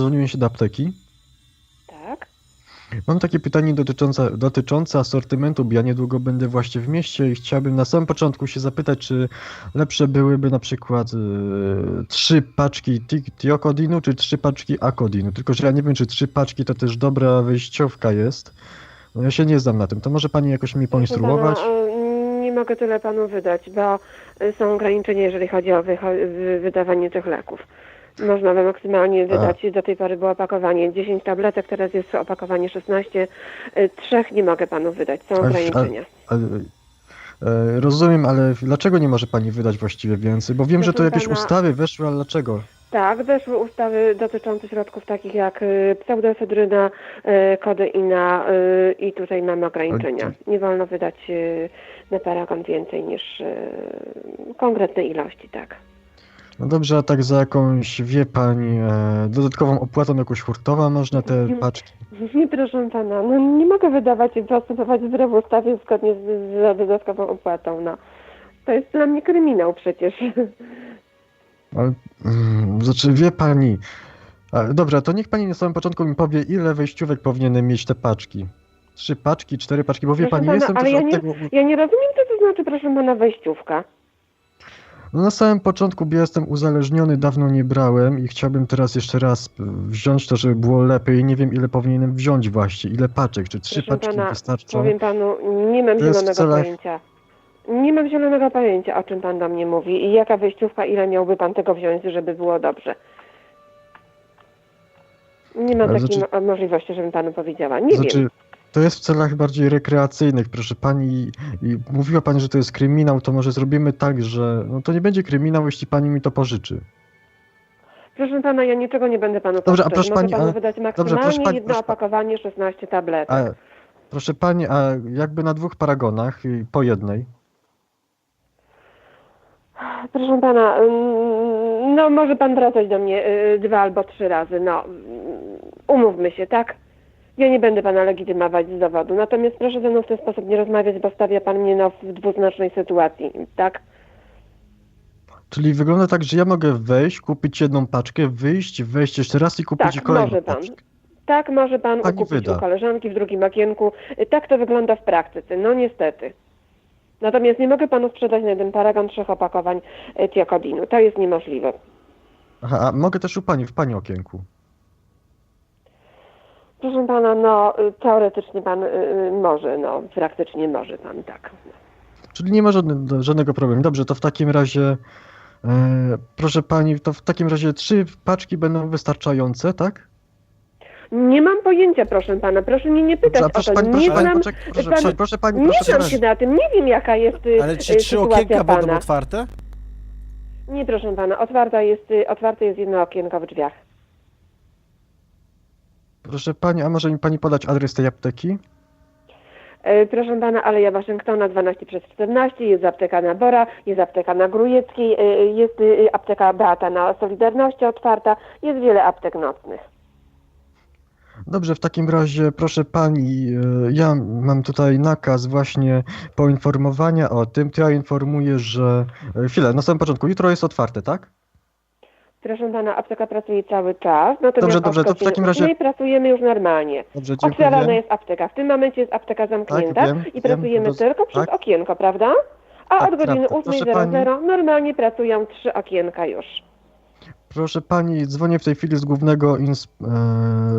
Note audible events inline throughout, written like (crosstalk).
dodzwoniłem się do apteki. Tak. Mam takie pytanie dotyczące, dotyczące asortymentu, bo ja niedługo będę właśnie w mieście i chciałbym na samym początku się zapytać, czy lepsze byłyby na przykład e, trzy paczki ti- tiokodinu, czy trzy paczki akodinu. Tylko, że ja nie wiem, czy trzy paczki to też dobra wyjściówka jest. No ja się nie znam na tym. To może pani jakoś mi poinstruować? E, nie mogę tyle panu wydać, bo e, są ograniczenia, jeżeli chodzi o wydawanie tych leków. Można by maksymalnie wydać, do tej pory było opakowanie 10 tabletek, teraz jest opakowanie 16. E, Trzech nie mogę panu wydać, są ograniczenia. E, rozumiem, ale dlaczego nie może pani wydać właściwie więcej? Bo wiem, że to jakieś ustawy weszły, ale dlaczego? Tak, weszły ustawy dotyczące środków takich jak y, pseudoefedryna, y, kodeina y, i tutaj mamy ograniczenia. Nie wolno wydać y, na paragon więcej niż y, konkretne ilości, tak. No dobrze, a tak za jakąś, wie pani, e, dodatkową opłatą jakąś hurtową można te paczki? Nie proszę pana, no nie mogę wydawać i postępować wbrew ustawie zgodnie z, z dodatkową opłatą, no. To jest dla mnie kryminał przecież. (laughs) Ale, mm, znaczy, wie pani. A, dobra, to niech pani na samym początku mi powie, ile wejściówek powinienem mieć te paczki. Trzy paczki, cztery paczki, bo wie Proszę pani, pana, jestem ale też ja od nie- tego. Ja nie rozumiem, co to znaczy, proszę pana, wejściówka. No na samym początku, jestem uzależniony, dawno nie brałem i chciałbym teraz jeszcze raz wziąć to, żeby było lepiej. Nie wiem, ile powinienem wziąć właśnie, ile paczek, czy trzy Proszę paczki pana, wystarczą. Powiem panu, nie mam zielonego celach- pojęcia. Nie mam zielonego pojęcia, o czym pan do mnie mówi i jaka wyjściówka, ile miałby pan tego wziąć, żeby było dobrze. Nie mam takiej znaczy- mo- możliwości, żebym panu powiedziała. Nie znaczy, wiem. To jest w celach bardziej rekreacyjnych, proszę pani. I mówiła pani, że to jest kryminał, to może zrobimy tak, że no to nie będzie kryminał, jeśli pani mi to pożyczy. Proszę pana, ja niczego nie będę panu Dobrze, a proszę Mogę pani, panu ale- wydać dobrze, maksymalnie proszę pani, jedno proszę opakowanie 16 tabletek. A, proszę pani, a jakby na dwóch paragonach, po jednej. Proszę pana, mm, no może pan wracać do mnie y, dwa albo trzy razy, no. mm, Umówmy się, tak? Ja nie będę pana legitymować z dowodu, natomiast proszę ze mną w ten sposób nie rozmawiać, bo stawia pan mnie no, w dwuznacznej sytuacji, tak? Czyli wygląda tak, że ja mogę wejść, kupić jedną paczkę, wyjść, wejść jeszcze raz i kupić Tak, kolejną może pan. paczkę. Tak, może pan Pani kupić wyda. u koleżanki w drugim okienku. Tak to wygląda w praktyce, no niestety. Natomiast nie mogę panu sprzedać na jeden paragon trzech opakowań y, tiakodinu. To jest niemożliwe. Aha, a mogę też u pani, w pani okienku. Proszę pana, no y, teoretycznie pan y, y, może, no praktycznie może pan, tak. Czyli nie ma żadne, żadnego problemu. Dobrze, to w takim razie, e, proszę pani, to w takim razie trzy paczki będą wystarczające, tak? Nie mam pojęcia, proszę pana, proszę mnie nie pytać Dobrze, a o proszę to. pani, nie proszę pani, znam, poczek- proszę, pan- proszę, proszę pani, nie proszę znam się na tym, nie wiem jaka jest Ale czy trzy okienka pana. będą otwarte? Nie, proszę pana, otwarta jest, otwarte jest jedno okienko w drzwiach. Proszę pani, a może mi pani podać adres tej apteki? E, Proszę pana, Aleja Waszyngtona 12 przez 14, jest apteka na Bora, jest apteka na Grujeckiej, e, jest y, apteka Beata na Solidarności otwarta, jest wiele aptek nocnych. Dobrze, w takim razie, proszę pani, e, ja mam tutaj nakaz właśnie poinformowania o tym. To ja informuję, że. e, Chwilę, na samym początku, jutro jest otwarte, tak? Proszę pana, apteka pracuje cały czas, Dobrze, dobrze, to w godziny takim razie- ósmej pracujemy już normalnie. Dobrze, dziękuję. Otwierana jest apteka. W tym momencie jest apteka zamknięta wiem, i wiem, pracujemy roz- tylko przez tak. okienko, prawda? A Tak, od godziny prawda. Proszę 8.00 normalnie pracują trzy okienka już. Proszę pani, dzwonię w tej chwili z głównego, e,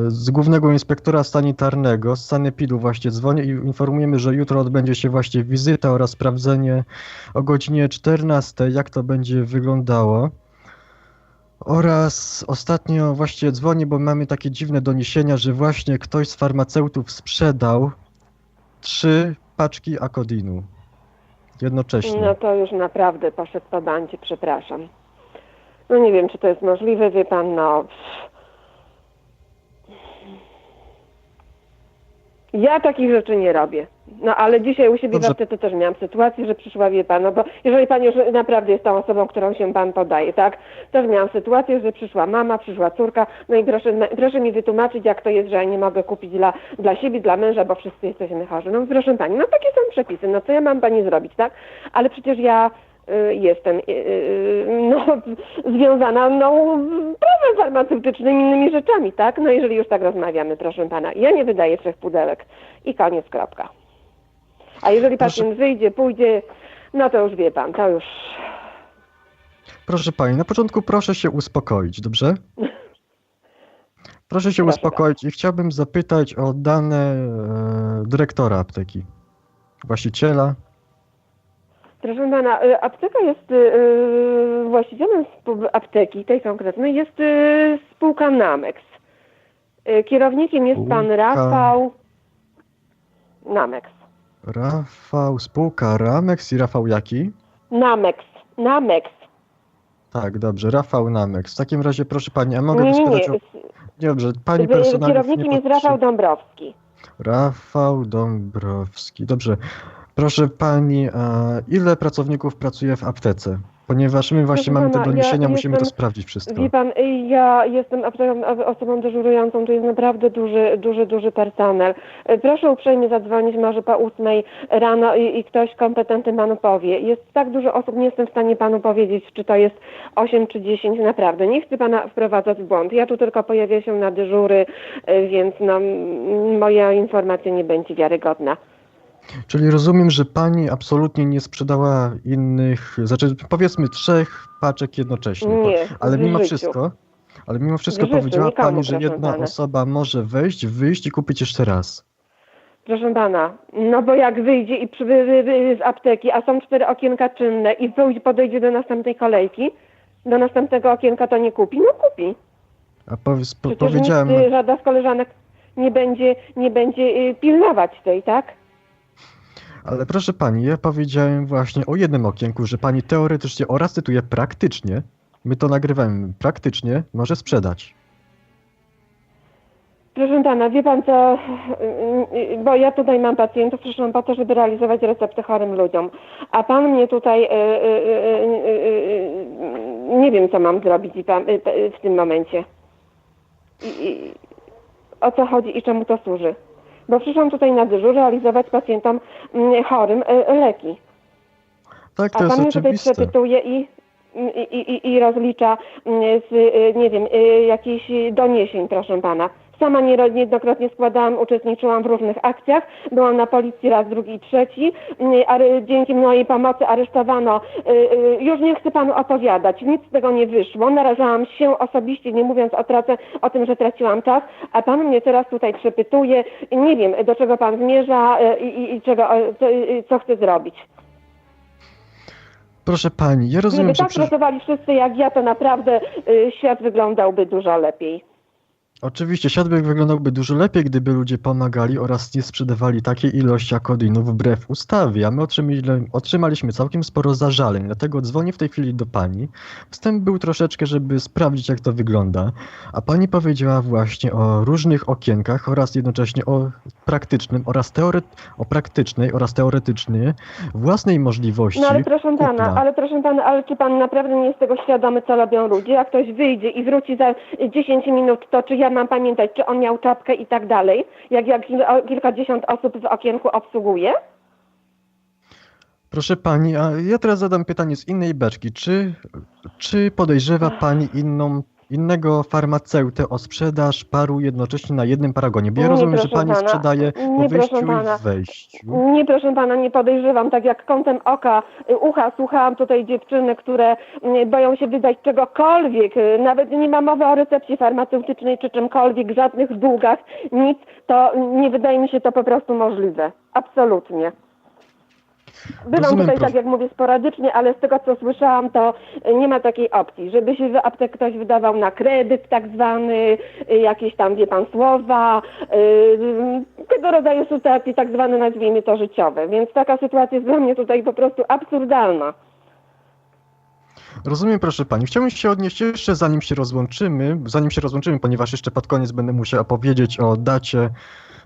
z głównego inspektora sanitarnego, z sanepidu właśnie dzwonię i informujemy, że jutro odbędzie się właśnie wizyta oraz sprawdzenie o godzinie 14, jak to będzie wyglądało. Oraz ostatnio właśnie dzwonię, bo mamy takie dziwne doniesienia, że właśnie ktoś z farmaceutów sprzedał trzy paczki akodinu jednocześnie. No to już naprawdę poszedł po bandzie, przepraszam. No nie wiem, czy to jest możliwe, wie pan, no... Ja takich rzeczy nie robię. No ale dzisiaj u siebie Dobrze. w aptece też miałam sytuację, że przyszła, wie pan, no bo jeżeli pan już naprawdę jest tą osobą, którą się pan podaje, tak? Też miałam sytuację, że przyszła mama, przyszła córka, no i proszę, proszę mi wytłumaczyć, jak to jest, że ja nie mogę kupić dla, dla siebie, dla męża, bo wszyscy jesteśmy chorzy. No proszę pani, no takie są przepisy, no co ja mam pani zrobić, tak? Ale przecież ja y, jestem y, y, no, (laughs) związana no, prawem farmaceutycznym i innymi rzeczami, tak? No jeżeli już tak rozmawiamy, proszę pana, ja nie wydaję trzech pudełek i koniec, kropka. A jeżeli Proszę- pacjent wyjdzie, pójdzie, no to już wie pan, to już... Proszę pani, na początku proszę się uspokoić, dobrze? Proszę się Proszę uspokoić i chciałbym zapytać o dane e, dyrektora apteki, właściciela. Proszę pana, y, apteka jest y, y, właścicielem apteki, tej konkretnej, jest y, spółka Namex. Kierownikiem jest pan Spółka- Rafał Namex. Rafał, spółka Ramex i Rafał jaki? Namex, Namex. Tak, dobrze, Rafał Namex. W takim razie proszę pani, a mogę Nie, nie, nie. o... Dobrze, pani personalnie Kierownikiem jest. Rafał Dąbrowski. Rafał Dąbrowski. Dobrze. Proszę pani, ile pracowników pracuje w aptece? Ponieważ my właśnie Proszę mamy te pana, ja doniesienia, musimy to jestem- sprawdzić wszystko. Wie pan, y, ja jestem osobą dyżurującą, to jest naprawdę duży, duży, duży personel. Y, Proszę uprzejmie zadzwonić może po ósmej rano i, i ktoś kompetentny panu powie. Jest tak dużo osób, nie jestem w stanie panu powiedzieć, czy to jest 8 czy 10, naprawdę. Nie chcę pana wprowadzać w błąd. Ja tu tylko pojawię się na dyżury, y, więc no, moja informacja nie będzie wiarygodna. Czyli rozumiem, że pani absolutnie nie sprzedała innych, znaczy powiedzmy trzech paczek jednocześnie. Nie, ale mimo życiu. wszystko, ale mimo wszystko życiu, powiedziała pani, że jedna pana. osoba może wejść, wyjść i kupić jeszcze raz. Proszę pana, no bo jak wyjdzie i przy, wy, wy, wy, z apteki, a są cztery okienka czynne i podejdzie do następnej kolejki, do następnego okienka to nie kupi, no kupi. A powiedz, po, Przecież powiedziałem, nikt, y, żadna z koleżanek nie będzie, nie będzie y, pilnować tej, tak? Ale proszę pani, ja powiedziałem właśnie o jednym okienku, że pani teoretycznie oraz cytuję praktycznie, my to nagrywamy, praktycznie może sprzedać. Proszę pana, wie pan co, y, bo ja tutaj mam pacjentów, przyszłam po to, żeby realizować recepty chorym ludziom, a pan mnie tutaj, y, y, y, nie wiem co mam zrobić w tym momencie. I, i, o co chodzi i czemu to służy? Bo przyszłam tutaj na dyżur realizować pacjentom mm, chorym y, leki. Tak, A to jest pan mnie tutaj przepytuje i, i, i, i rozlicza mm, z, y, nie wiem, y, jakichś doniesień, proszę pana. Sama niejednokrotnie składałam, uczestniczyłam w różnych akcjach, byłam na policji raz, drugi, trzeci. Mm, Dzięki mojej pomocy aresztowano, y, y, już nie chcę panu opowiadać, nic z tego nie wyszło. Narażałam się osobiście, nie mówiąc o, trace, o tym, że traciłam czas, a pan mnie teraz tutaj przepytuje. Nie wiem, do czego pan zmierza y, i, i czego, y, co, co chce zrobić. Proszę pani, ja rozumiem, Gdyby że tak pracowali wszyscy jak ja, to naprawdę y, świat wyglądałby dużo lepiej. Oczywiście świat wyglądałby dużo lepiej, gdyby ludzie pomagali oraz nie sprzedawali takiej ilości akodinów wbrew ustawie, a my otrzymali, otrzymaliśmy całkiem sporo zażaleń, dlatego dzwonię w tej chwili do pani. Wstęp był troszeczkę, żeby sprawdzić jak to wygląda, a pani powiedziała właśnie o różnych okienkach oraz jednocześnie o praktycznym oraz teore... o praktycznej oraz teoretycznie własnej możliwości No ale proszę pana, kupna. ale proszę pana, ale czy pan naprawdę nie jest tego świadomy, co robią ludzie? Jak ktoś wyjdzie i wróci za y, 10 minut, to czy ja mam pamiętać, czy on miał czapkę i tak dalej? Jak, jak kilkadziesiąt osób w okienku obsługuje? Proszę pani, a ja teraz zadam pytanie z innej beczki. Czy, czy podejrzewa pani inną, innego farmaceutę o sprzedaż paru jednocześnie na jednym paragonie? Bo ja Nie, rozumiem, że pani pana. sprzedaje po wyjściu pana. i wejściu. Nie, proszę pana, nie podejrzewam. Tak jak kątem oka, y, ucha słuchałam tutaj dziewczyny, które y, boją się wydać czegokolwiek. y, Nawet nie ma mowy o recepcie farmaceutycznej czy czymkolwiek, żadnych długach, nic. To nie wydaje mi się to po prostu możliwe. Absolutnie. Bywam Rozumiem, tutaj, tak jak mówię, sporadycznie, ale z tego co słyszałam, to nie ma takiej opcji, żeby się w aptek ktoś wydawał na kredyt tak zwany, y, jakieś tam, wie pan, słowa, y, tego rodzaju sytuacje tak zwane, nazwijmy to, życiowe. Więc taka sytuacja jest dla mnie tutaj po prostu absurdalna. Rozumiem, proszę pani. Chciałbym się odnieść jeszcze, zanim się rozłączymy, zanim się rozłączymy, ponieważ jeszcze pod koniec będę musiał opowiedzieć o dacie,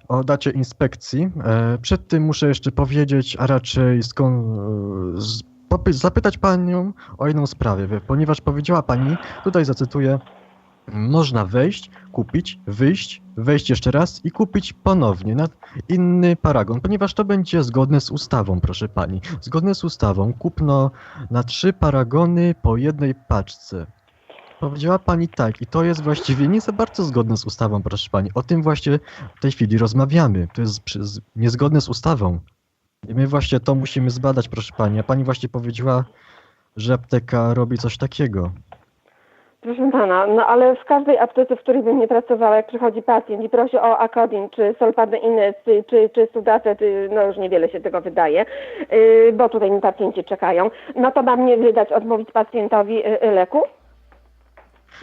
o dacie inspekcji. E, Przed tym muszę jeszcze powiedzieć, a raczej skąd, e, zapytać panią o jedną sprawę, ponieważ powiedziała pani, tutaj zacytuję, można wejść, kupić, wyjść, wejść jeszcze raz i kupić ponownie na inny paragon, ponieważ to będzie zgodne z ustawą, proszę pani. Zgodne z ustawą kupno na trzy paragony po jednej paczce. Powiedziała pani tak i to jest właściwie nie za bardzo zgodne z ustawą, proszę pani. O tym właśnie w tej chwili rozmawiamy. To jest niezgodne z ustawą. I my właśnie to musimy zbadać, proszę pani. A pani właśnie powiedziała, że apteka robi coś takiego. Proszę pana, no ale w każdej aptece, w której bym nie pracowała, jak przychodzi pacjent i prosi o Akodin, czy Solpadinez, czy, czy, czy Sudatet, y, no już niewiele się tego wydaje, y, bo tutaj mi pacjenci czekają, no to mam nie wydać, odmówić pacjentowi y, leku?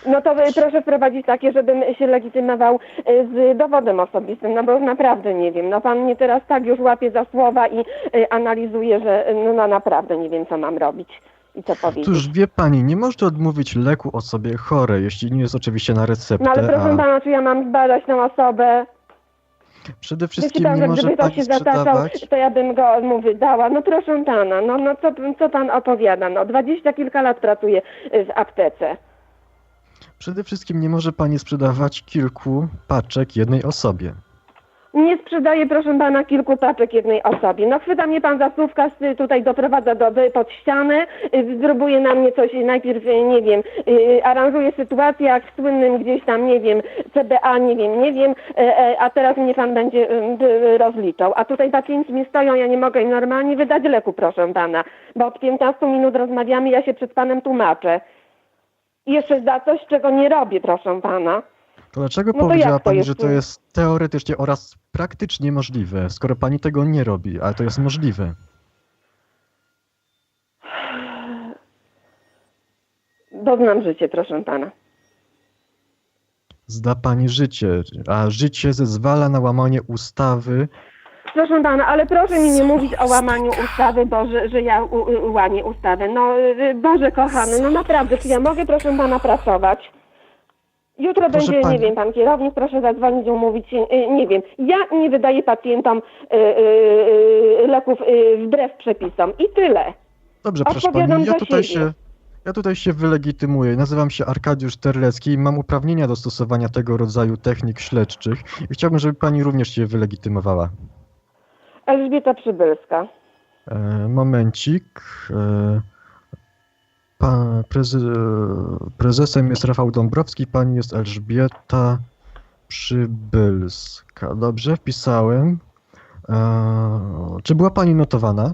No to y, proszę wprowadzić takie, żebym się legitymował y, z dowodem osobistym, no bo już naprawdę nie wiem. No pan mnie teraz tak już łapie za słowa i y, analizuje, że no, no naprawdę nie wiem, co mam robić i co powiedzieć. Cóż, wie pani, nie można odmówić leku osobie chorej, jeśli nie jest oczywiście na receptę, No ale proszę a pana, czy ja mam zbadać tą osobę? przede wszystkim pan, nie że może gdyby to się zataczał, to ja bym go mu wydała. No proszę pana, no, no co, co pan opowiada? No dwadzieścia kilka lat pracuję w aptece. Przede wszystkim nie może pani sprzedawać kilku paczek jednej osobie. Nie sprzedaję, proszę pana, kilku paczek jednej osobie. No chwyta mnie pan za słówka, tutaj doprowadza do, pod ścianę, y, próbuje na mnie coś, najpierw, y, nie wiem, y, aranżuje sytuację jak w słynnym gdzieś tam, nie wiem, CBA, nie wiem, nie wiem, e, e, a teraz mnie pan będzie rozliczał. A tutaj pacjenci mi stoją, ja nie mogę im normalnie wydać leku, proszę pana, bo od 15 minut rozmawiamy, ja się przed panem tłumaczę. Jeszcze za coś, czego nie robię, proszę pana. To dlaczego No to powiedziała to pani, jest że to jest teoretycznie oraz praktycznie możliwe, skoro pani tego nie robi, ale to jest możliwe? Doznam życie, proszę pana. Zda pani życie, a życie zezwala na łamanie ustawy. Proszę pana, ale proszę mi nie mówić o łamaniu ustawy, bo że, ja u, u, łamię ustawę. No y, Boże kochany, no naprawdę, czy ja mogę proszę pana pracować? Jutro Proszę będzie, pani- nie wiem, pan kierownik, proszę zadzwonić, umówić się, y, nie wiem. Ja nie wydaję pacjentom y, y, y, leków y, wbrew przepisom i tyle. Dobrze, proszę Odpowiadam pani, ja tutaj siebie. się. Ja tutaj się wylegitymuję. Nazywam się Arkadiusz Terlecki i mam uprawnienia do stosowania tego rodzaju technik śledczych i chciałbym, żeby pani również się wylegitymowała. Elżbieta Przybylska. E, momencik. E, prezy, prezesem jest Rafał Dąbrowski, pani jest Elżbieta Przybylska. Dobrze, wpisałem. E, czy była pani notowana?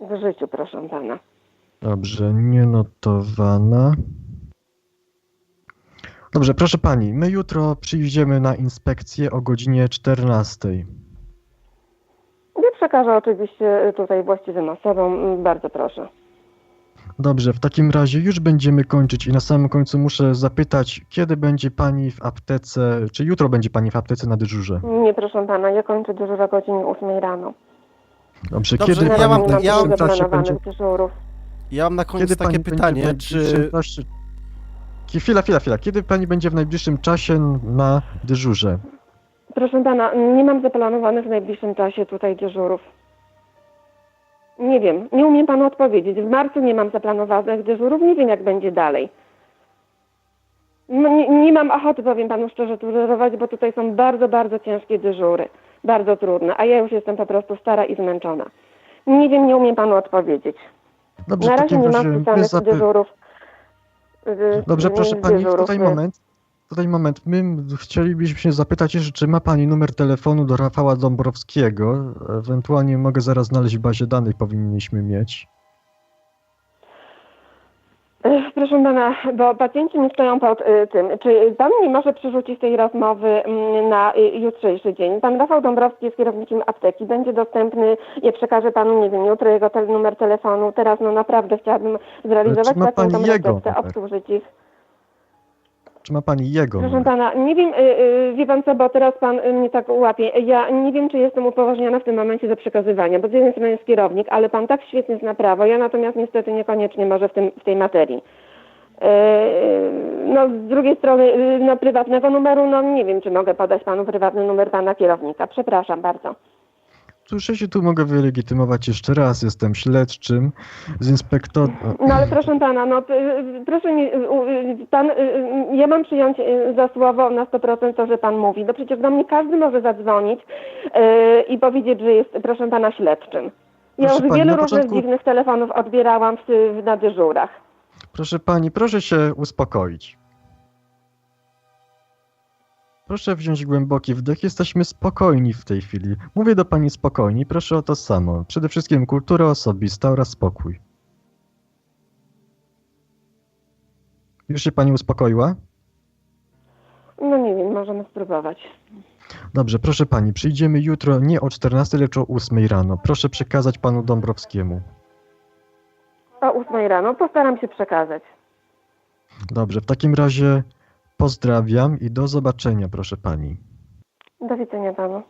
W życiu, proszę pana. Dobrze, nie notowana. Dobrze, proszę pani, my jutro przyjdziemy na inspekcję o godzinie 14. Przekażę oczywiście tutaj właściwym osobom, bardzo proszę. Dobrze, w takim razie już będziemy kończyć i na samym końcu muszę zapytać, kiedy będzie pani w aptece, czy jutro będzie pani w aptece na dyżurze? Nie, proszę pana, ja kończę dyżur o godzinie 8 rano. Dobrze, Dobrze, kiedy ja pani mam- w ja mam- najbliższym czasie będzie, zaplanowanych dyżurów. Ja mam na koniec kiedy pani takie będzie w pytanie, najbliższym czy czasie... Ki- Chwila, chwila, chwila. Kiedy pani będzie w najbliższym czasie na dyżurze? Proszę pana, nie mam zaplanowanych w najbliższym czasie tutaj dyżurów. Nie wiem, nie umiem panu odpowiedzieć. W marcu nie mam zaplanowanych dyżurów, nie wiem jak będzie dalej. No, nie, nie mam ochoty, powiem panu szczerze, dyżurować, bo tutaj są bardzo, bardzo ciężkie dyżury. Bardzo trudne, a ja już jestem po prostu stara i zmęczona. Nie wiem, nie umiem panu odpowiedzieć. Dobrze, Na razie nie mam wpisanych zapy... dyżurów. y, Dobrze, proszę y, pani, dyżurów, tutaj y. moment. Tutaj moment. My chcielibyśmy się zapytać jeszcze, czy ma pani numer telefonu do Rafała Dąbrowskiego? Ewentualnie mogę zaraz znaleźć w bazie danych, powinniśmy mieć. Ech, Proszę pana, bo pacjenci nie stoją pod y, tym. Czy pan nie może przerzucić tej rozmowy mm, na y, jutrzejszy dzień? Pan Rafał Dąbrowski jest kierownikiem apteki. Będzie dostępny, ja przekażę panu, nie wiem, jutro jego tel- numer telefonu. Teraz no naprawdę chciałabym zrealizować jego receptę, obsłużyć ich. Czy ma pani jego Proszę pana, nie wiem, y, y, wie pan co, bo teraz pan mnie tak łapie. Ja nie wiem, czy jestem upoważniona w tym momencie do przekazywania, bo z jednej strony jest kierownik, ale pan tak świetnie zna prawo, ja natomiast niestety niekoniecznie może w, tym, w tej materii. Y, No, z drugiej strony, no, prywatnego numeru, no nie wiem, czy mogę podać panu prywatny numer pana kierownika. Przepraszam bardzo. Cóż, ja się tu mogę wylegitymować jeszcze raz. Jestem śledczym z inspektor... No ale proszę pana, no proszę mi, pan, y, y, ja mam przyjąć y, za słowo na 100% to, że pan mówi. No przecież do mnie każdy może zadzwonić y, i powiedzieć, że jest, proszę pana, śledczym. Ja Proszę już pani, wielu różnych początku- dziwnych telefonów odbierałam w, na dyżurach. Proszę pani, proszę się uspokoić. Proszę wziąć głęboki wdech. Jesteśmy spokojni w tej chwili. Mówię do pani spokojnie. Proszę o to samo. Przede wszystkim kultura osobista oraz spokój. Już się pani uspokoiła? No nie wiem, możemy spróbować. Dobrze, proszę pani, przyjdziemy jutro nie o 14, lecz o 8 rano. Proszę przekazać panu Dąbrowskiemu. O 8 rano postaram się przekazać. Dobrze, w takim razie pozdrawiam i do zobaczenia, proszę pani. Do widzenia panu.